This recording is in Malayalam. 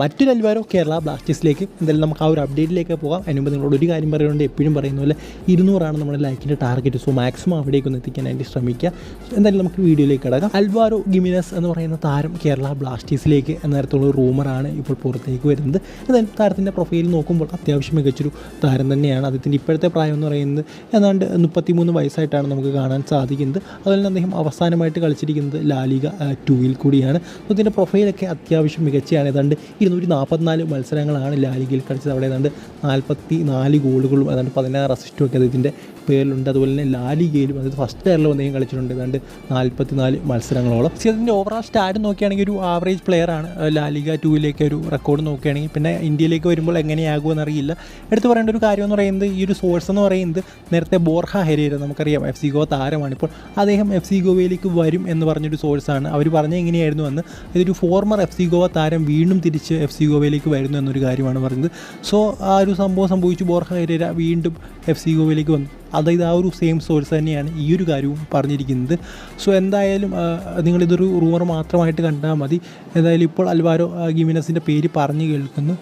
മറ്റൊരു അൽവാരോ കേരള ബ്ലാസ്റ്റേഴ്സിലേക്ക് എന്തായാലും നമുക്ക് ആ ഒരു അപ്ഡേറ്റിലേക്ക് പോകാം. അതിന് മുമ്പ് നിങ്ങളോട് ഒരു കാര്യം പറയുന്നുണ്ട് എപ്പോഴും പറയുന്ന പോലെ ഇരുന്നൂറാണ് നമ്മുടെ ലൈക്കിന്റെ ടാർഗറ്റ് സോ മാക്സിമം അവിടേക്ക് ഒന്ന് എത്തിക്കാനായിട്ട് ശ്രമിക്കുക. എന്തായാലും നമുക്ക് വീഡിയോയിലേക്ക് കിടക്കാം. അൽവാരോ ഗിമിനസ് എന്ന് പറയുന്ന താരം കേരള ബ്ലാസ്റ്റേഴ്സിലേക്ക് എന്ന തരത്തിലുള്ള റൂമറാണ് ഇപ്പോൾ പുറത്തേക്ക് വരുന്നത്. എന്തായാലും താരത്തിന്റെ പ്രൊഫൈൽ നോക്കുമ്പോൾ അത്യാവശ്യം മികച്ചൊരു താരം തന്നെയാണ്. അദ്ദേഹത്തിന്റെ ഇപ്പോഴത്തെ പ്രായം എന്ന് പറയുന്നത് ഏതാണ്ട് മുപ്പത്തിമൂന്ന് വയസ്സായിട്ടാണ് നമുക്ക് കാണാൻ സാധിക്കുന്നത്. അതുപോലെ തന്നെ അദ്ദേഹം അവസാനമായിട്ട് കളിച്ചിരിക്കുന്നത് ലാലിക ടൂവിൽ കൂടിയാണ്. അപ്പോൾ ഇതിന്റെ പ്രൊഫൈലൊക്കെ അത്യാവശ്യം മികച്ചയാണ്. ഏതാണ്ട് ഇരുന്നൂറ്റി നാൽപ്പത്തിനാല് മത്സരങ്ങളാണ് ലാലിഗയിൽ കളിച്ചത്. അവിടെ ഏതാണ്ട് നാൽപ്പത്തി നാല് ഗോളുകളും ഏതാണ്ട് പതിനാറ് അസിസ്റ്റും ഒക്കെ അദ്ദേഹത്തിന്റെ പേരിലുണ്ട്. അതുപോലെ തന്നെ ലാലിഗയിലും അതായത് ഫസ്റ്റ് ഇയറിൽ വന്നെയും കളിച്ചിട്ടുണ്ട്. ഏതാണ്ട് നാൽപ്പത്തി നാല് മത്സരങ്ങളോളം. പക്ഷേ അതിന്റെ ഓവറോൾ സ്റ്റാറ്റ് നോക്കുകയാണെങ്കിൽ ഒരു ആവറേജ് പ്ലെയറാണ് ലാലിഗ ടൂവിലേക്ക് ഒരു റെക്കോർഡ് നോക്കുകയാണെങ്കിൽ പിന്നെ ഇന്ത്യയിലേക്ക് വരുമ്പോൾ എങ്ങനെയാകുമെന്ന് അറിയില്ല എടുത്തു പറയേണ്ട ഒരു കാര്യം എന്ന് പറയുന്നത് ഈ ഒരു സോഴ്സ് എന്ന് പറയുന്നത് നേരത്തെ ബോർഹ ഹെരേര നമുക്കറിയാം. എഫ് സി ഗോ താരമാണ്. ഇപ്പോൾ അദ്ദേഹം എഫ് സി ഗോവയിലേക്ക് വരും എന്ന് പറഞ്ഞൊരു സോഴ്സാണ് അവർ പറഞ്ഞ എങ്ങനെയായിരുന്നു എന്ന്. ഇതൊരു ഫോർമർ എഫ് സി ഗോവ താരം വീണ്ടും തിരിച്ച് എഫ് സി ഗോവയിലേക്ക് വരുന്നു എന്നൊരു കാര്യമാണ് പറയുന്നത് സോ ആ ഒരു സംഭവം സംഭവിച്ചു. ബോർഹ ഹെരേര വീണ്ടും എഫ് സി ഗോവയിലേക്ക് വന്നു. അതായത് ആ ഒരു സെയിം സോഴ്സ് തന്നെയാണ് ഈ ഒരു കാര്യവും പറഞ്ഞിരിക്കുന്നത്. സോ എന്തായാലും നിങ്ങളിതൊരു റൂമർ മാത്രമായിട്ട് കണ്ടാൽ മതി. എന്തായാലും ഇപ്പോൾ അൽവാരോ ഗിമിനസിന്റെ പേര് പറഞ്ഞു കേൾക്കുന്നു.